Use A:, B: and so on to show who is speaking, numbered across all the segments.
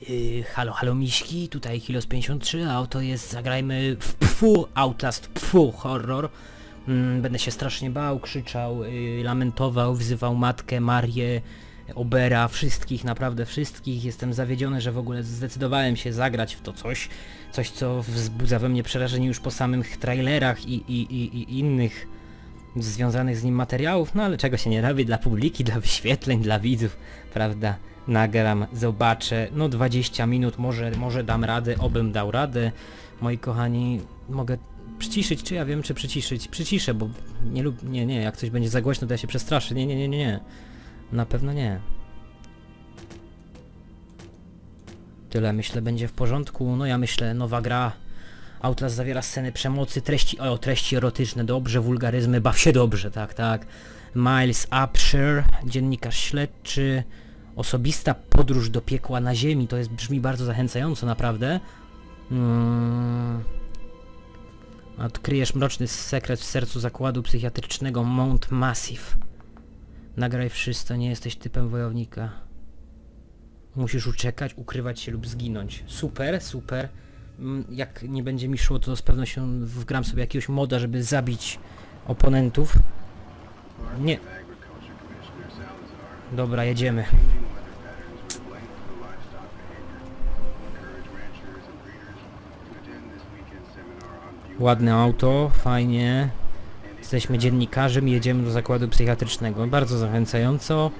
A: Yy, halo, halo miśki, tutaj Kilos 53, a oto jest Zagrajmy w pfu, Outlast pfu, horror. Mm, będę się strasznie bał, krzyczał, yy, lamentował, wzywał matkę, Marię, Obera, wszystkich, naprawdę wszystkich. Jestem zawiedziony, że w ogóle zdecydowałem się zagrać w to coś, coś co wzbudza we mnie przerażenie już po samych trailerach i, i, i, i innych związanych z nim materiałów, no ale czego się nie robi dla publiki, dla wyświetleń, dla widzów, prawda? Nagram, zobaczę, no 20 minut, może, może dam radę, obym dał radę. Moi kochani, mogę przyciszyć, czy ja wiem, czy przyciszyć? Przyciszę, bo nie lub, nie, nie, jak coś będzie za głośno, to ja się przestraszę, nie, nie, nie, nie, nie. Na pewno nie. Tyle, myślę, będzie w porządku. No ja myślę, nowa gra. Outlast zawiera sceny przemocy, treści, o, treści erotyczne, dobrze, wulgaryzmy, baw się dobrze, tak, tak. Miles Upshur, dziennikarz śledczy, osobista podróż do piekła na ziemi, to jest, brzmi bardzo zachęcająco, naprawdę. Mm. Odkryjesz mroczny sekret w sercu zakładu psychiatrycznego Mount Massive. Nagraj wszystko, nie jesteś typem wojownika. Musisz uciekać, ukrywać się lub zginąć. Super, super. Mm, Jak nie będzie mi szło, to z pewnością wgram sobie jakiegoś moda, żeby zabić oponentów. Nie. Dobra, jedziemy. Ładne auto, fajnie. Jesteśmy dziennikarzem i jedziemy do zakładu psychiatrycznego. Bardzo zachęcająco.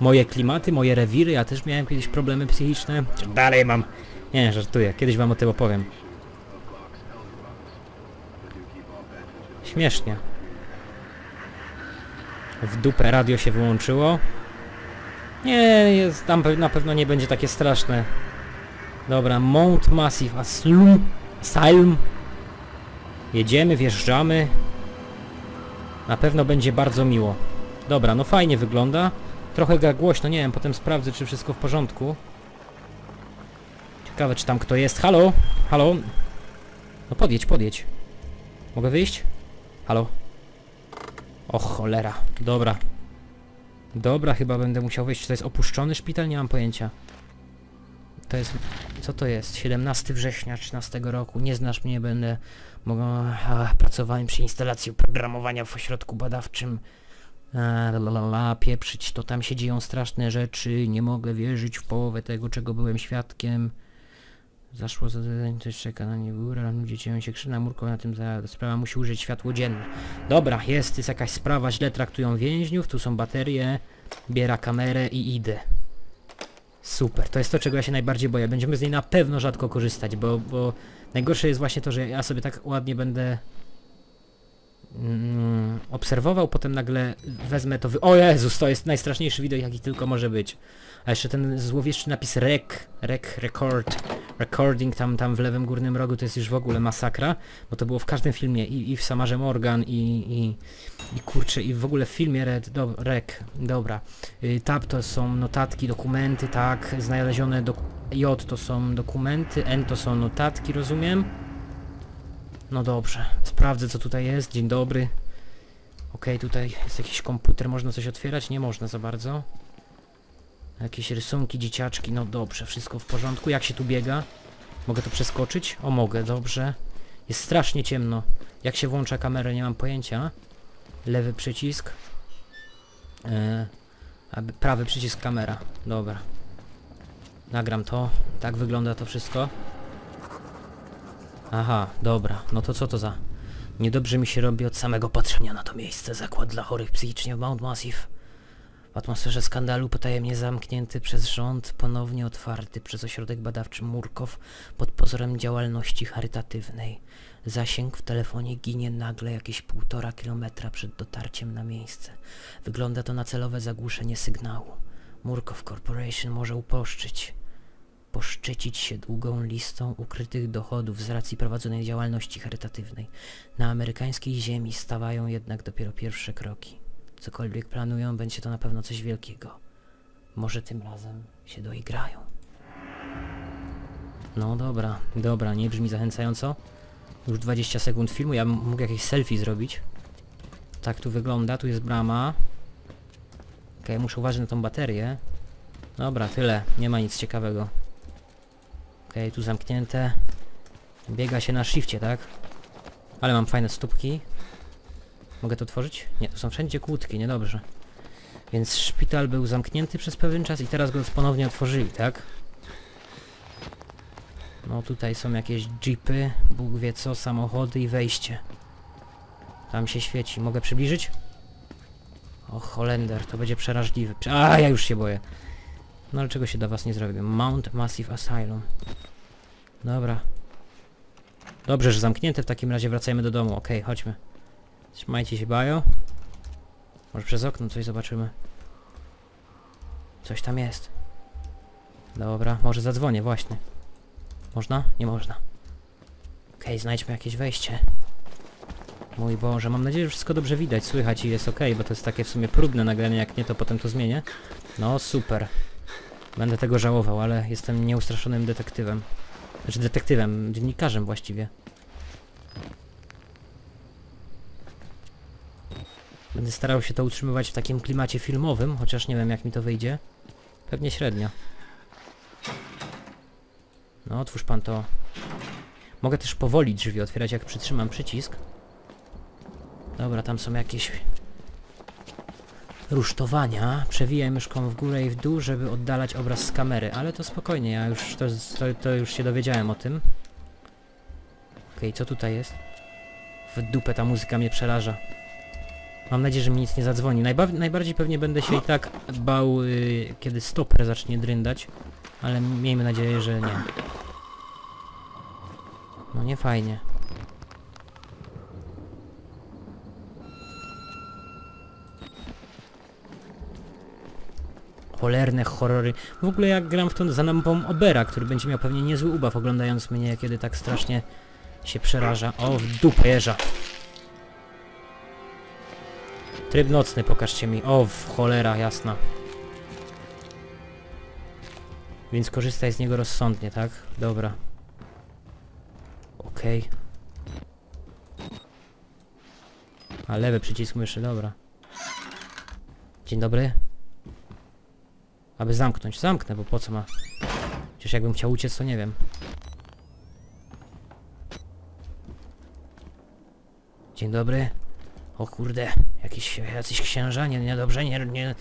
A: Moje klimaty, moje rewiry, ja też miałem kiedyś problemy psychiczne. Dalej mam. Nie, żartuję, kiedyś wam o tym opowiem. Śmiesznie. W dupę radio się wyłączyło. Nie, jest, tam na pewno nie będzie takie straszne. Dobra, Mount Massive Asylum. Asylum. Jedziemy, wjeżdżamy. Na pewno będzie bardzo miło. Dobra, no fajnie wygląda. Trochę ga głośno, nie wiem, potem sprawdzę, czy wszystko w porządku. Ciekawe, czy tam kto jest. Halo? Halo? No podjedź, podjedź. Mogę wyjść? Halo? O cholera. Dobra. Dobra, chyba będę musiał wyjść. Czy to jest opuszczony szpital? Nie mam pojęcia. To jest... Co to jest? 17 września 13 roku. Nie znasz mnie, będę... Mogę... Pracowałem przy instalacji oprogramowania w ośrodku badawczym. A, la, la, la, la, pieprzyć, to tam się dzieją straszne rzeczy. Nie mogę wierzyć w połowę tego, czego byłem świadkiem. Zaszło za coś czeka na nie góra, ludzie dzieją się krzyna murką na tym za sprawa musi użyć światło dzienne. Dobra, jest, jest jakaś sprawa, źle traktują więźniów, tu są baterie, biera kamerę i idę. Super, to jest to czego ja się najbardziej boję. Będziemy z niej na pewno rzadko korzystać, bo, bo najgorsze jest właśnie to, że ja sobie tak ładnie będę mm, obserwował, potem nagle wezmę to wy... O Jezus, to jest najstraszniejszy widok jaki tylko może być. A jeszcze ten złowieszczy napis rec, rec, record, recording tam, tam w lewym górnym rogu to jest już w ogóle masakra, bo to było w każdym filmie i, i w Samarze Morgan i, i, i kurczę i w ogóle w filmie Red, do, rec, dobra. Y, tab to są notatki, dokumenty, tak, znalezione do J to są dokumenty, N to są notatki, rozumiem? No dobrze, sprawdzę co tutaj jest, dzień dobry. Okej, tutaj jest jakiś komputer, można coś otwierać? Nie można za bardzo. Jakieś rysunki, dzieciaczki, no dobrze, wszystko w porządku. Jak się tu biega? Mogę to przeskoczyć? O, mogę, dobrze. Jest strasznie ciemno. Jak się włącza kamerę, nie mam pojęcia. Lewy przycisk. E, aby- prawy przycisk kamera. Dobra. Nagram to. Tak wygląda to wszystko. Aha, dobra. No to co to za... Niedobrze mi się robi od samego patrzenia na to miejsce. Zakład dla chorych psychicznie w Mount Massive. W atmosferze skandalu potajemnie zamknięty przez rząd, ponownie otwarty przez ośrodek badawczy Murkow pod pozorem działalności charytatywnej. Zasięg w telefonie ginie nagle jakieś półtora kilometra przed dotarciem na miejsce. Wygląda to na celowe zagłuszenie sygnału. Murkow Corporation może uposzczyć. Poszczycić się długą listą ukrytych dochodów z racji prowadzonej działalności charytatywnej. Na amerykańskiej ziemi stawają jednak dopiero pierwsze kroki. Cokolwiek planują, będzie to na pewno coś wielkiego. Może tym razem się doigrają. No dobra, dobra, nie brzmi zachęcająco. Już 20 sekund filmu, ja bym mógł jakieś selfie zrobić. Tak tu wygląda, tu jest brama. Okej, muszę uważać na tą baterię. Dobra, tyle, nie ma nic ciekawego. Okej, tu zamknięte. Biega się na shifcie, tak? Ale mam fajne stópki. Mogę to otworzyć? Nie, to są wszędzie kłódki, niedobrze. Więc szpital był zamknięty przez pewien czas i teraz go ponownie otworzyli, tak? No tutaj są jakieś jeepy, Bóg wie co, samochody i wejście. Tam się świeci. Mogę przybliżyć? O, Holender, to będzie przerażliwe. Prze- A, ja już się boję. No ale czego się dla was nie zrobię? Mount Massive Asylum. Dobra. Dobrze, że zamknięte w takim razie wracajmy do domu. Okej, chodźmy. Trzymajcie się, bajo. Może przez okno coś zobaczymy. Coś tam jest. Dobra, może zadzwonię, właśnie. Można? Nie można. Okej, znajdźmy jakieś wejście. Mój Boże, mam nadzieję, że wszystko dobrze widać, słychać i jest ok, bo to jest takie w sumie próbne nagranie, jak nie to potem to zmienię. No super. Będę tego żałował, ale jestem nieustraszonym detektywem. Znaczy detektywem, dziennikarzem właściwie. Będę starał się to utrzymywać w takim klimacie filmowym, chociaż nie wiem jak mi to wyjdzie. Pewnie średnio. No, otwórz pan to. Mogę też powoli drzwi otwierać, jak przytrzymam przycisk. Dobra, tam są jakieś rusztowania. Przewijaj myszką w górę i w dół, żeby oddalać obraz z kamery, ale to spokojnie, ja już to, to, to już się dowiedziałem o tym. Okej, co tutaj jest? W dupę ta muzyka mnie przeraża. Mam nadzieję, że mi nic nie zadzwoni. Najba najbardziej pewnie będę się i tak bał, y, kiedy stoper zacznie dryndać, ale miejmy nadzieję, że nie. No nie fajnie. Cholerne horrory. W ogóle jak gram w tą zanębą Obera, który będzie miał pewnie niezły ubaw oglądając mnie, kiedy tak strasznie się przeraża. O, w dupę jeża. Tryb nocny pokażcie mi. O, w cholera jasna. Więc korzystaj z niego rozsądnie, tak? Dobra. Okej. A lewy przycisk myszy, dobra. Dzień dobry. Aby zamknąć. Zamknę, bo po co ma? Przecież jakbym chciał uciec, to nie wiem. Dzień dobry. O kurde, jakiś, jacyś księża, nie, niedobrze, nie, nie...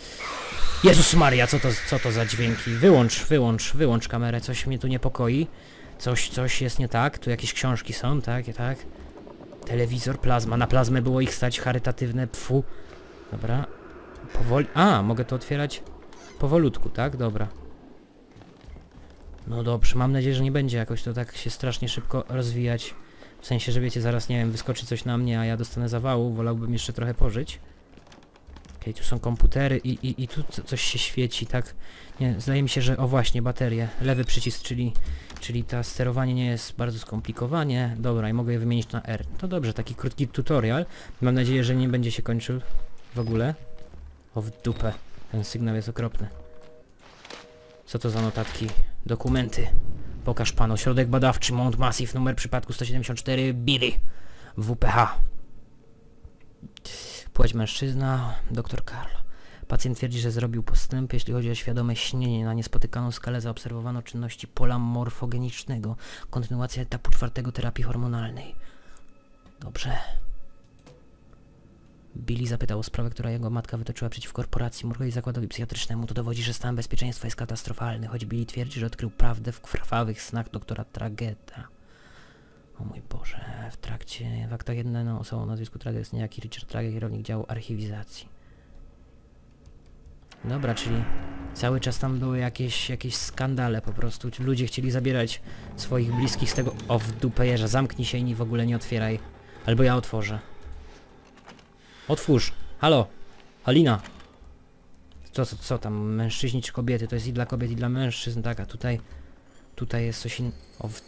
A: Jezus Maria, co to, co to za dźwięki? Wyłącz, wyłącz, wyłącz kamerę, coś mnie tu niepokoi. Coś, coś jest nie tak, tu jakieś książki są, tak, tak. Telewizor, plazma, na plazmę było ich stać, charytatywne, pfu. Dobra, powoli, a, mogę to otwierać powolutku, tak, dobra. No dobrze, mam nadzieję, że nie będzie jakoś to tak się strasznie szybko rozwijać. W sensie, że wiecie, zaraz, nie wiem, wyskoczy coś na mnie, a ja dostanę zawału, wolałbym jeszcze trochę pożyć. Okej, tu są komputery i, i, i tu co- coś się świeci, tak? Nie, zdaje mi się, że, o właśnie, baterie. Lewy przycisk, czyli, czyli ta sterowanie nie jest bardzo skomplikowanie. Dobra, i mogę je wymienić na R. To dobrze, taki krótki tutorial. Mam nadzieję, że nie będzie się kończył w ogóle. O, w dupę. Ten sygnał jest okropny. Co to za notatki? Dokumenty. Pokaż panu. Ośrodek badawczy Mount Massive, numer przypadku 174 Billy. WPH. Płeć mężczyzna, dr Karl. Pacjent twierdzi, że zrobił postępy, jeśli chodzi o świadome śnienie. Na niespotykaną skalę zaobserwowano czynności pola morfogenicznego. Kontynuacja etapu czwartego terapii hormonalnej. Dobrze. Billy zapytał o sprawę, która jego matka wytoczyła przeciw korporacji Murray Zakładowi Psychiatrycznemu. To dowodzi, że stan bezpieczeństwa jest katastrofalny, choć Billy twierdzi, że odkrył prawdę w krwawych snach doktora Trageta. O mój Boże, w trakcie, w aktach jedną osobą o nazwisku Traget jest niejaki Richard Traget, kierownik działu archiwizacji. Dobra, czyli cały czas tam były jakieś, jakieś skandale po prostu. Ludzie chcieli zabierać swoich bliskich z tego... O, w dupę jeża, zamknij się i w ogóle nie otwieraj. Albo ja otworzę. Otwórz! Halo! Halina! Co, co, co tam? Mężczyźni czy kobiety? To jest i dla kobiet i dla mężczyzn, tak, a tutaj... Tutaj jest coś in... O, w...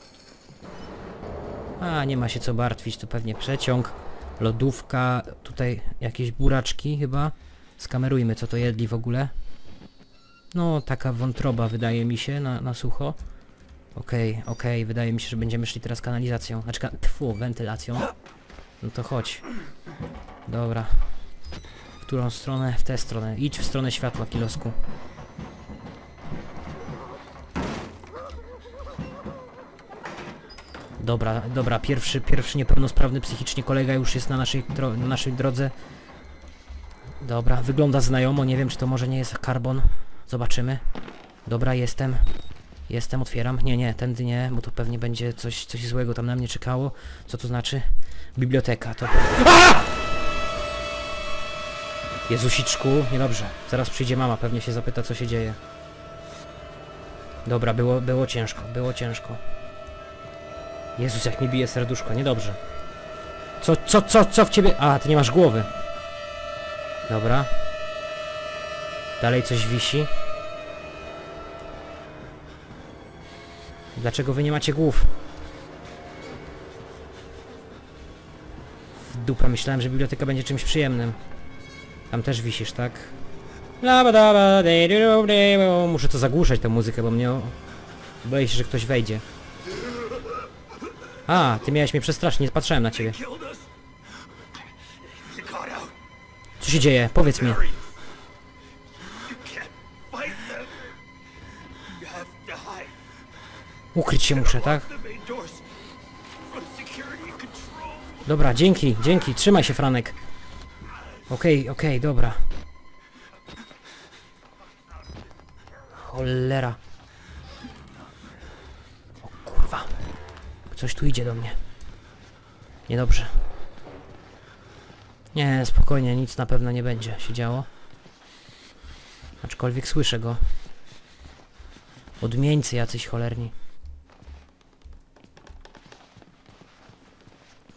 A: A, nie ma się co martwić, to pewnie przeciąg. Lodówka, tutaj jakieś buraczki chyba. Skamerujmy, co to jedli w ogóle. No, taka wątroba wydaje mi się, na, na sucho. Okej, okej, wydaje mi się, że będziemy szli teraz kanalizacją. Znaczy, tfu, wentylacją. No to chodź. Dobra. W którą stronę? W tę stronę. Idź w stronę światła, kilosku. Dobra, dobra, pierwszy, pierwszy niepełnosprawny psychicznie kolega już jest na naszej, na naszej drodze. Dobra, wygląda znajomo, nie wiem czy to może nie jest karbon. Zobaczymy. Dobra, jestem. Jestem, otwieram. Nie, nie, tędy nie, bo to pewnie będzie coś, coś złego tam na mnie czekało. Co to znaczy? Biblioteka, to... A! Jezusiczku, niedobrze. Zaraz przyjdzie mama, pewnie się zapyta co się dzieje. Dobra, było, było ciężko, było ciężko. Jezus, jak mi bije serduszko, niedobrze. Co, co, co, co w ciebie? A, ty nie masz głowy. Dobra. Dalej coś wisi. Dlaczego wy nie macie głów? W dupę myślałem, że biblioteka będzie czymś przyjemnym. Tam też wisisz, tak? Muszę to zagłuszać tę muzykę, bo mnie... Boję się, że ktoś wejdzie. A, ty miałeś mnie przestraszyć, nie patrzyłem na ciebie. Co się dzieje? Powiedz mi. Ukryć się muszę, tak? Dobra, dzięki, dzięki, trzymaj się Franek. Okej, okej, dobra. Cholera. O kurwa. Coś tu idzie do mnie. Niedobrze. Nie, spokojnie, nic na pewno nie będzie się działo. Aczkolwiek słyszę go. Odmieńcy jacyś cholerni.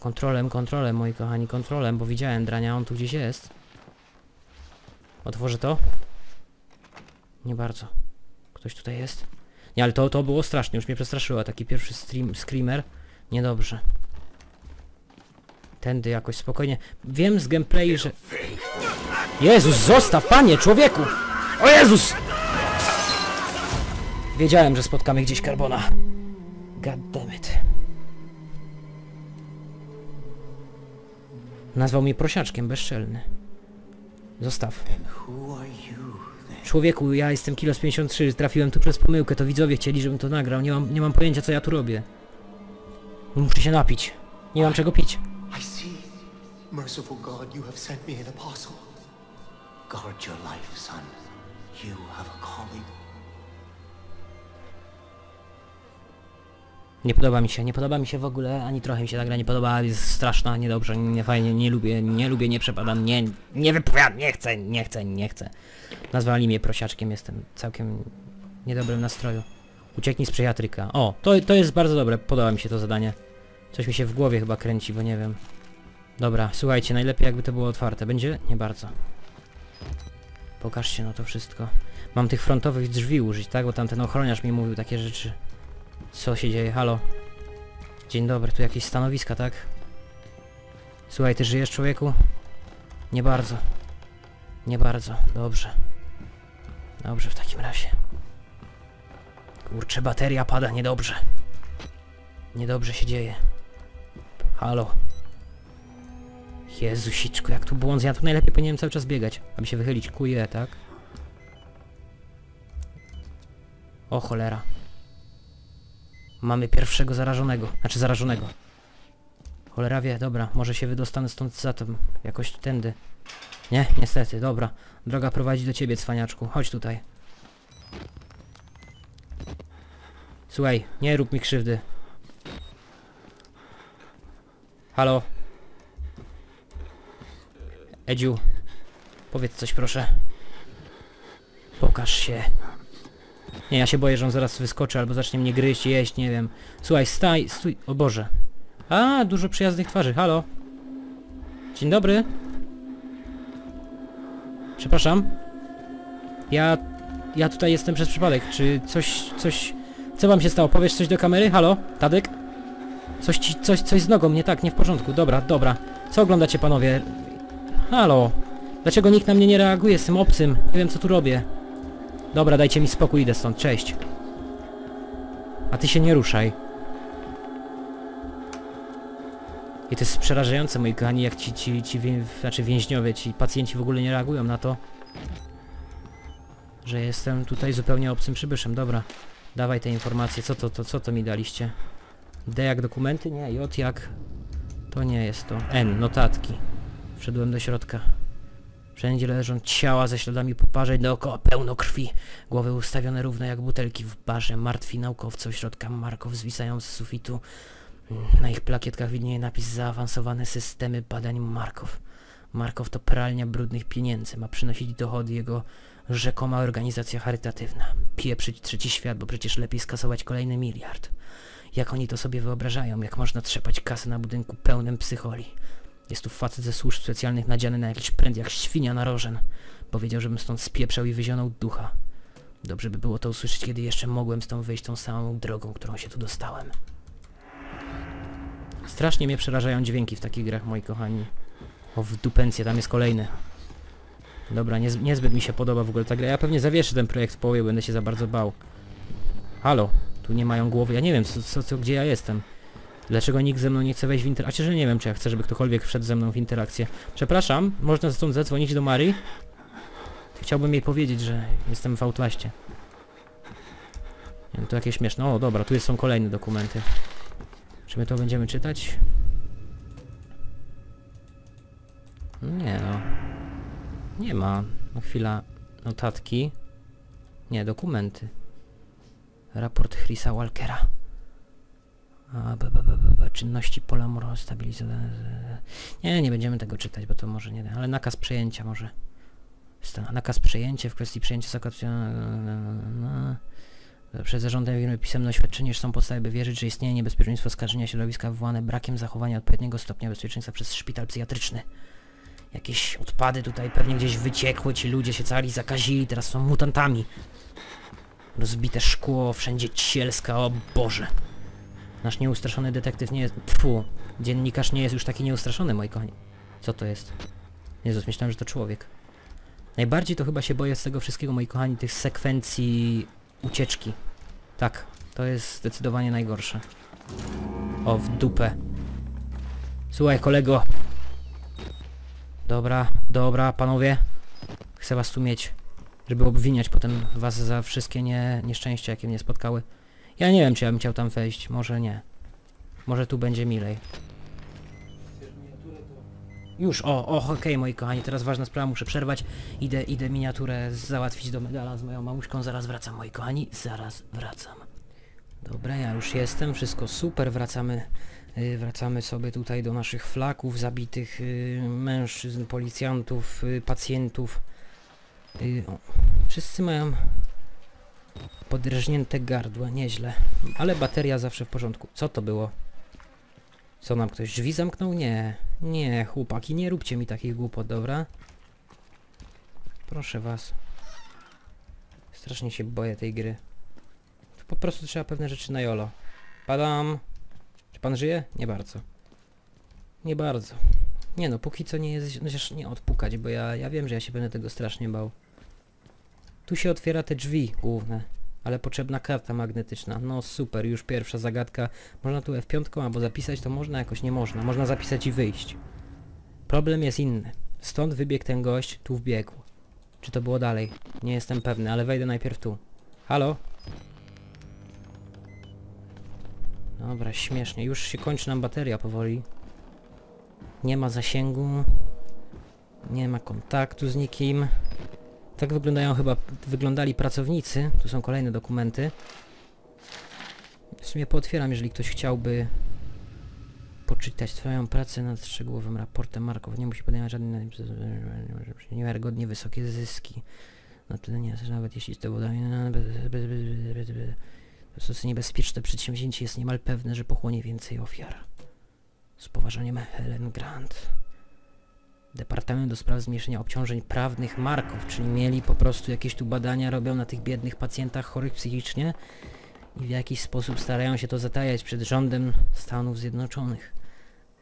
A: Kontrolem, kontrolem, moi kochani, kontrolem, bo widziałem drania, on tu gdzieś jest. Otworzę to? Nie bardzo. Ktoś tutaj jest? Nie, ale to, to było strasznie, już mnie przestraszyło, taki pierwszy stream, screamer. Niedobrze. Tędy jakoś spokojnie. Wiem z gameplay, że... Jezus, zostaw, panie, człowieku! O Jezus! Wiedziałem, że spotkamy gdzieś Carbona. God damn it. Nazwał mnie prosiaczkiem, bezczelny. Zostaw. Człowieku, ja jestem Kilos 53, trafiłem tu przez pomyłkę, to widzowie chcieli, żebym to nagrał. Nie mam, nie mam pojęcia, co ja tu robię. Muszę się napić. Nie mam czego pić.
B: Guard your life, son. You have a calling.
A: Nie podoba mi się, nie podoba mi się w ogóle, ani trochę mi się ta gra nie podoba, jest straszna, niedobrze, nie fajnie, nie lubię, nie lubię, nie przepadam, nie, nie wypowiadam, nie chcę, nie chcę, nie chcę. Nazwali mnie prosiaczkiem, jestem całkiem niedobrym nastroju. Ucieknij z psychiatryka. O, to, to jest bardzo dobre, podoba mi się to zadanie. Coś mi się w głowie chyba kręci, bo nie wiem. Dobra, słuchajcie, najlepiej jakby to było otwarte. Będzie? Nie bardzo. Pokażcie no to wszystko. Mam tych frontowych drzwi użyć, tak? Bo tamten ochroniarz mi mówił takie rzeczy. Co się dzieje? Halo? Dzień dobry, tu jakieś stanowiska, tak? Słuchaj, ty żyjesz człowieku? Nie bardzo. Nie bardzo, dobrze. Dobrze w takim razie. Kurczę, bateria pada, niedobrze. Niedobrze się dzieje. Halo. Jezusiczku, jak tu błąd, ja tu najlepiej powinienem cały czas biegać, aby się wychylić. Kuje, tak? O cholera. Mamy pierwszego zarażonego. Znaczy zarażonego. Cholera wie, dobra, może się wydostanę stąd zatem. Jakoś tędy. Nie, niestety, dobra. Droga prowadzi do ciebie, cwaniaczku. Chodź tutaj. Słuchaj, nie rób mi krzywdy. Halo? Edziu, powiedz coś proszę. Pokaż się. Nie, ja się boję, że on zaraz wyskoczy albo zacznie mnie gryźć, jeść, nie wiem. Słuchaj, staj, stój, o Boże. A, dużo przyjaznych twarzy, halo. Dzień dobry. Przepraszam. Ja, ja tutaj jestem przez przypadek. Czy coś, coś... Co wam się stało? Powiesz coś do kamery? Halo? Tadek? Coś ci, coś, coś z nogą, nie tak, nie w porządku. Dobra, dobra. Co oglądacie panowie? Halo? Dlaczego nikt na mnie nie reaguje tym obcym? Nie wiem co tu robię. Dobra, dajcie mi spokój, idę stąd, cześć. A ty się nie ruszaj. I to jest przerażające, moi kochani, jak ci, ci, ci wię, znaczy więźniowie, ci pacjenci w ogóle nie reagują na to, że jestem tutaj zupełnie obcym przybyszem. Dobra, dawaj te informacje, co to, to, co to mi daliście? D jak dokumenty? Nie, J jak... To nie jest to. N, notatki. Wszedłem do środka. Wszędzie leżą ciała ze śladami poparzeń, dookoła pełno krwi. Głowy ustawione równo jak butelki w barze. Martwi naukowcy u środka Marków zwisają z sufitu. Na ich plakietkach widnieje napis zaawansowane systemy badań Markow. Markow to pralnia brudnych pieniędzy. Ma przynosić dochody jego rzekoma organizacja charytatywna. Pieprzyć trzeci świat, bo przecież lepiej skasować kolejny miliard. Jak oni to sobie wyobrażają, jak można trzepać kasę na budynku pełnym psycholi. Jest tu facet ze służb specjalnych nadziany na jakiś pręd jak świnia na rożen. Powiedział, żebym stąd spieprzał i wyzionął ducha. Dobrze by było to usłyszeć, kiedy jeszcze mogłem stąd wyjść tą samą drogą, którą się tu dostałem. Strasznie mnie przerażają dźwięki w takich grach, moi kochani. O, w dupencję, tam jest kolejny. Dobra, niez, niezbyt mi się podoba w ogóle ta gra. Ja pewnie zawieszę ten projekt w połowie, będę się za bardzo bał. Halo, tu nie mają głowy. Ja nie wiem, co, co, co, gdzie ja jestem. Dlaczego nikt ze mną nie chce wejść w interakcję? że nie wiem, czy ja chcę, żeby ktokolwiek wszedł ze mną w interakcję. Przepraszam, można stąd zadzwonić do Marii? Chciałbym jej powiedzieć, że jestem w Outlaście. Nie to jakieś śmieszne. O, dobra, tu są kolejne dokumenty. Czy my to będziemy czytać? No Nie no. Nie ma. No chwila. Notatki. Nie, dokumenty. Raport Chrisa Walkera. A, b, b, b, czynności pola moro stabilizowane. Nie, nie będziemy tego czytać, bo to może nie. Ale nakaz przejęcia może. Nakaz przejęcia w kwestii przejęcia zakładu. Przed zarządem firmy pisemne oświadczenie, że są podstawy, by wierzyć, że istnieje niebezpieczeństwo skażenia środowiska wywołane brakiem zachowania odpowiedniego stopnia bezpieczeństwa przez szpital psychiatryczny. Jakieś odpady tutaj pewnie gdzieś wyciekły, ci ludzie się cali zakazili, teraz są mutantami. Rozbite szkło, wszędzie cielska, o Boże. Nasz nieustraszony detektyw nie jest... Tfu, dziennikarz nie jest już taki nieustraszony, moi kochani. Co to jest? Jezus, myślałem, że to człowiek. Najbardziej to chyba się boję z tego wszystkiego, moi kochani, tych sekwencji ucieczki. Tak, to jest zdecydowanie najgorsze. O, w dupę. Słuchaj, kolego. Dobra, dobra, panowie. Chcę was tu mieć, żeby obwiniać potem was za wszystkie nie, nieszczęścia, jakie mnie spotkały. Ja nie wiem, czy ja bym chciał tam wejść. Może nie. Może tu będzie milej. Już, o, o, okej, moi kochani, teraz ważna sprawa, muszę przerwać. Idę, idę miniaturę załatwić do medala z moją mamuszką, zaraz wracam, moi kochani, zaraz wracam. Dobra, ja już jestem, wszystko super, wracamy, y, wracamy sobie tutaj do naszych flaków, zabitych y, mężczyzn, policjantów, y, pacjentów. Y, o, wszyscy mają podrżnięte gardła, nieźle, ale bateria zawsze w porządku. Co to było? Co nam ktoś drzwi zamknął? Nie. Nie, chłopaki, nie róbcie mi takich głupot, dobra? Proszę was. Strasznie się boję tej gry. Tu po prostu trzeba pewne rzeczy na jolo. Padam. Czy pan żyje? Nie bardzo. Nie bardzo. Nie no, póki co nie jest... No nie odpukać, bo ja, ja wiem, że ja się będę tego strasznie bał. Tu się otwiera te drzwi główne. Ale potrzebna karta magnetyczna. No super, już pierwsza zagadka. Można tu F5 albo zapisać, to można jakoś nie można. Można zapisać i wyjść. Problem jest inny. Stąd wybiegł ten gość, tu wbiegł. Czy to było dalej? Nie jestem pewny, ale wejdę najpierw tu. Halo? Dobra, śmiesznie. Już się kończy nam bateria powoli. Nie ma zasięgu. Nie ma kontaktu z nikim. Tak wyglądają chyba, wyglądali pracownicy. Tu są kolejne dokumenty. W sumie pootwieram, jeżeli ktoś chciałby poczytać twoją pracę nad szczegółowym raportem Marków. Nie musi podejmować żadnych niewiarygodnie wysokie zyski. Na tyle nie, nawet jeśli to Stosy niebezpieczne przedsięwzięcie jest niemal pewne, że pochłonie więcej ofiar. Z poważaniem Helen Grant. Departament do spraw zmniejszenia obciążeń prawnych Marków, czyli mieli po prostu jakieś tu badania robią na tych biednych pacjentach chorych psychicznie i w jakiś sposób starają się to zatajać przed rządem Stanów Zjednoczonych.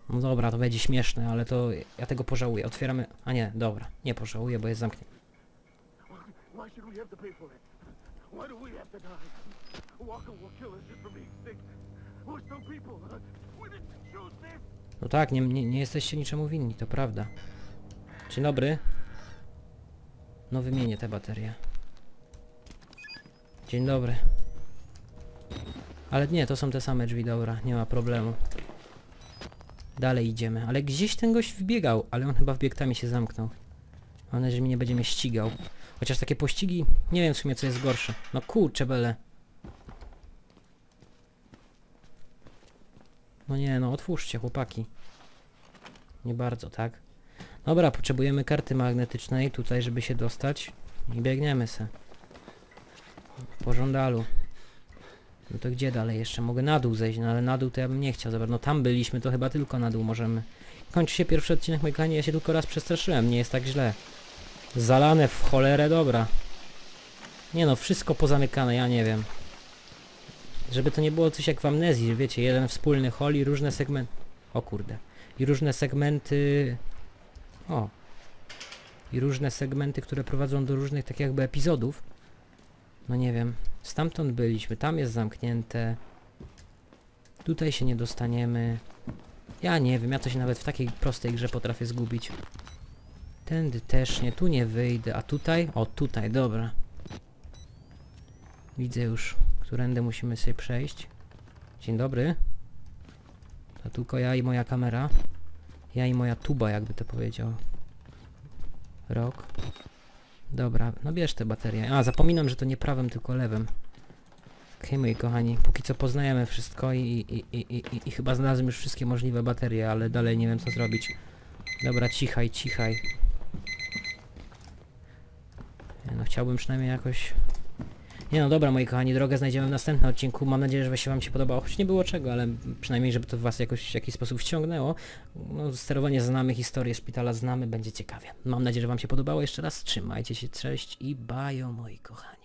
A: No dobra, to będzie śmieszne, ale to ja tego pożałuję. Otwieramy... A nie, dobra, nie pożałuję, bo jest zamknięty. No tak, nie, nie, nie jesteście niczemu winni, to prawda. Dzień dobry. No wymienię te baterie. Dzień dobry. Ale nie, to są te same drzwi, dobra, nie ma problemu. Dalej idziemy, ale gdzieś ten gość wbiegał, ale on chyba wbiegł tam i się zamknął. Mam nadzieję, że mnie nie będzie mnie ścigał. Chociaż takie pościgi, nie wiem w sumie co jest gorsze. No kurczę bele. No nie, no otwórzcie chłopaki. Nie bardzo, tak? Dobra, potrzebujemy karty magnetycznej tutaj, żeby się dostać. I biegniemy se. Po żądalu. No to gdzie dalej jeszcze? Mogę na dół zejść, no ale na dół to ja bym nie chciał. Zobacz, no tam byliśmy, to chyba tylko na dół możemy. Kończy się pierwszy odcinek, moi kochani, ja się tylko raz przestraszyłem, nie jest tak źle. Zalane w cholerę, dobra. Nie no, wszystko pozamykane, ja nie wiem. Żeby to nie było coś jak w amnezji, wiecie, jeden wspólny hol i różne segmenty... O kurde. I różne segmenty... O. I różne segmenty, które prowadzą do różnych tak jakby epizodów. No nie wiem. Stamtąd byliśmy, tam jest zamknięte. Tutaj się nie dostaniemy. Ja nie wiem, ja to się nawet w takiej prostej grze potrafię zgubić. Tędy też nie, tu nie wyjdę, a tutaj? O, tutaj, dobra. Widzę już, którędy musimy sobie przejść. Dzień dobry. To tylko ja i moja kamera. Ja i moja tuba, jakby to powiedział. Rok. Dobra, no bierz te baterie. A, zapominam, że to nie prawym, tylko lewym. Okej, moi kochani, póki co poznajemy wszystko i, i, i, i, i, chyba znalazłem już wszystkie możliwe baterie, ale dalej nie wiem co zrobić. Dobra, cichaj, cichaj. No chciałbym przynajmniej jakoś... Nie no dobra, moi kochani, drogę znajdziemy w następnym odcinku. Mam nadzieję, że się wam się podobało, choć nie było czego, ale przynajmniej, żeby to was jakoś w jakiś sposób ściągnęło. No, sterowanie znamy, historię szpitala znamy, będzie ciekawie. Mam nadzieję, że wam się podobało. Jeszcze raz trzymajcie się, cześć i bajo, moi kochani.